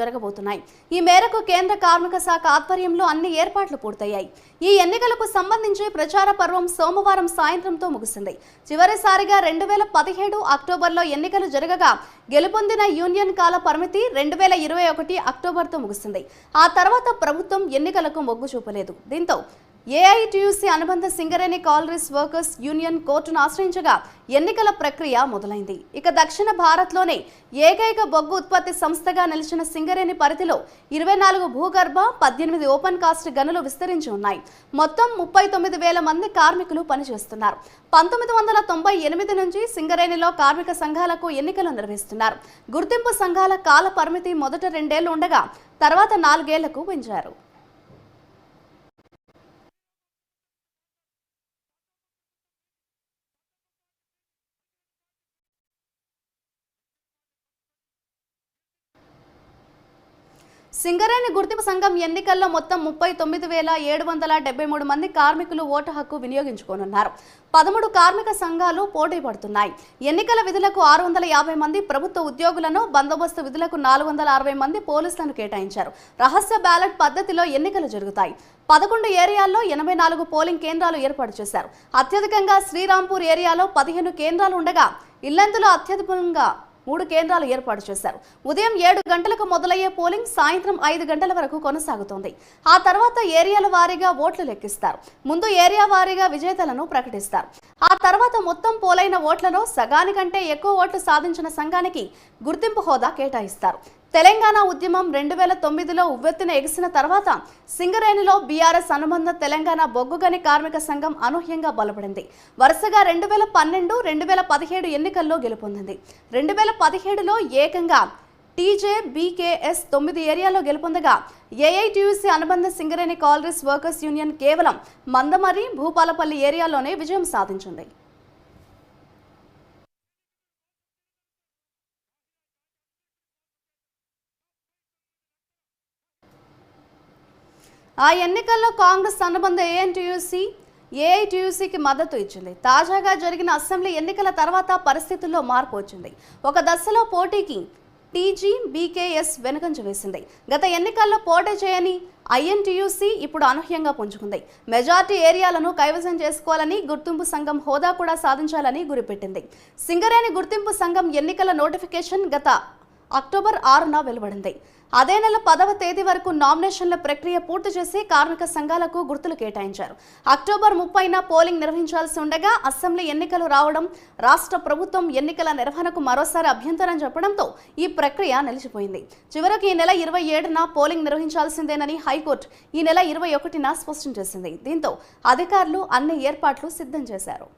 జరగబోతున్నాయి. ఈ మేరకు కేంద్ర కార్మిక శాఖ ఆధ్వర్యంలో అన్ని ఏర్పాట్లు పూర్తయ్యాయి. ఈ ఎన్నికలకు సంబంధించి ప్రచార పర్వం సోమవారం సాయంత్రంతో ముగిసింది చివరిసారిగా రెండు వేల పదిహేడు అక్టోబర్లో ఎన్నికలు జరగగా గెలుపొందిన యూనియన్ కాల పరిమితి రెండు వేల ఇరవై ఒకటి అక్టోబర్తో ముగిసింది ఆ తర్వాత ప్రభుత్వం ఎన్నికలకు మొగ్గు చూపలేదు. దీంతో ఏఐటీయూసీ అనుబంధ సింగరేణి కాలరీస్ వర్కర్స్ యూనియన్ కోర్టును ఆశ్రయించగా ఎన్నికల ప్రక్రియ మొదలైంది. ఇక దక్షిణ భారత్లోనే ఏకైక బొగ్గు ఉత్పత్తి సంస్థగా నిలిచిన సింగరేణి పరిధిలో ఇరవై నాలుగు భూగర్భ పద్దెనిమిది ఓపెన్ కాస్ట్ గనులు విస్తరించి ఉన్నాయి. మొత్తం ముప్పై తొమ్మిది వేల మంది కార్మికులు పనిచేస్తున్నారు. పంతొమ్మిది వందల తొంభై ఎనిమిది నుంచి సింగరేణిలో కార్మిక సంఘాలకు ఎన్నికలు నిర్వహిస్తున్నారు. గుర్తింపు సంఘాల కాల పరిమితి మొదట రెండేళ్ళు ఉండగా తర్వాత నాలుగేళ్ళకు పెంచారు. సింగరేణి గుర్తింపు సంఘం ఎన్నికల్లో మొత్తం ముప్పై తొమ్మిది వేల ఏడు వందల డెబ్బై మూడు మంది కార్మికులు ఓటు హక్కు వినియోగించుకోనున్నారు. పదమూడు కార్మిక సంఘాలు పోటీ పడుతున్నాయి. ఎన్నికల విధులకు ఆరు వందల యాభై మంది ప్రభుత్వ ఉద్యోగులను బందోబస్తు విధులకు నాలుగు వందల అరవై మంది పోలీసులను కేటాయించారు. రహస్య బ్యాలెట్ పద్ధతిలో ఎన్నికలు జరుగుతాయి. పదకొండు ఏరియాల్లో ఎనభై నాలుగు పోలింగ్ కేంద్రాలు ఏర్పాటు చేశారు. అత్యధికంగా శ్రీరాంపూర్ ఏరియాలో పదిహేను కేంద్రాలు ఉండగా ఇల్లందులో అత్యధికంగా మూడు కేంద్రాలు ఏర్పాటు చేశారు. ఉదయం ఏడు గంటలకు మొదలయ్యే పోలింగ్ సాయంత్రం ఐదు గంటల వరకు కొనసాగుతోంది. ఆ తర్వాత ఏరియాల వారీగా ఓట్లు లెక్కిస్తారు. ముందు ఏరియా వారీగా విజేతలను ప్రకటిస్తారు. ఆ తర్వాత మొత్తం పోలైన ఓట్లలో సగానికంటే ఎక్కువ ఓట్లు సాధించిన సంఘానికి గుర్తింపు హోదా కేటాయిస్తారు. తెలంగాణ ఉద్యమం రెండు వేల తొమ్మిదిలో ఉవ్వెత్తున ఎగిసిన తర్వాత సింగరేణిలో బీఆర్ఎస్ అనుబంధ తెలంగాణ బొగ్గుగని కార్మిక సంఘం అనూహ్యంగా బలపడింది. వరుసగా రెండు వేల పన్నెండు రెండు వేల పదిహేడు ఎన్నికల్లో గెలుపొందింది. రెండు వేల పదిహేడులో ఏకంగా టీజే బీకేఎస్ తొమ్మిది ఏరియాలో గెలుపొందగా ఏఐటీయూసీ అనుబంధ సింగరేణి కాలరీస్ వర్కర్స్ యూనియన్ కేవలం మందమరి భూపాలపల్లి ఏరియాలోనే విజయం సాధించింది. ఆ ఎన్నికల్లో కాంగ్రెస్ అనుబంధ ఏఎన్టీయూసీ ఏఐటీయూసీకి మద్దతు ఇచ్చింది. తాజాగా జరిగిన అసెంబ్లీ ఎన్నికల తర్వాత పరిస్థితుల్లో మార్పు వచ్చింది. ఒక దశలో పోటీకి టీజీ బీకేఎస్ వెనుకంజ వేసింది. గత ఎన్నికల్లో పోటీ చేయని ఐఎన్టీయూసీ ఇప్పుడు అనూహ్యంగా పుంజుకుంది. మెజార్టీ ఏరియాలను కైవసం చేసుకోవాలని గుర్తింపు సంఘం హోదా కూడా సాధించాలని గురిపెట్టింది. సింగరేణి గుర్తింపు సంఘం ఎన్నికల నోటిఫికేషన్ గత అక్టోబర్ ఆరున వెలువడింది. అదే నెల పదవ తేదీ వరకు నామినేషన్ల ప్రక్రియ పూర్తి చేసి కార్మిక సంఘాలకు గుర్తులు కేటాయించారు. అక్టోబర్ ముప్పైన పోలింగ్ నిర్వహించాల్సి ఉండగా అసెంబ్లీ ఎన్నికలు రావడం రాష్ట్ర ప్రభుత్వం ఎన్నికల నిర్వహణకు మరోసారి అభ్యంతరం చెప్పడంతో ఈ ప్రక్రియ నిలిచిపోయింది. చివరకు ఈ నెల ఇరవై ఏడున పోలింగ్ నిర్వహించాల్సిందేనని హైకోర్టు ఈ నెల ఇరవై ఒకటిన స్పష్టం చేసింది. దీంతో అధికారులు అన్ని ఏర్పాట్లు సిద్ధం చేశారు.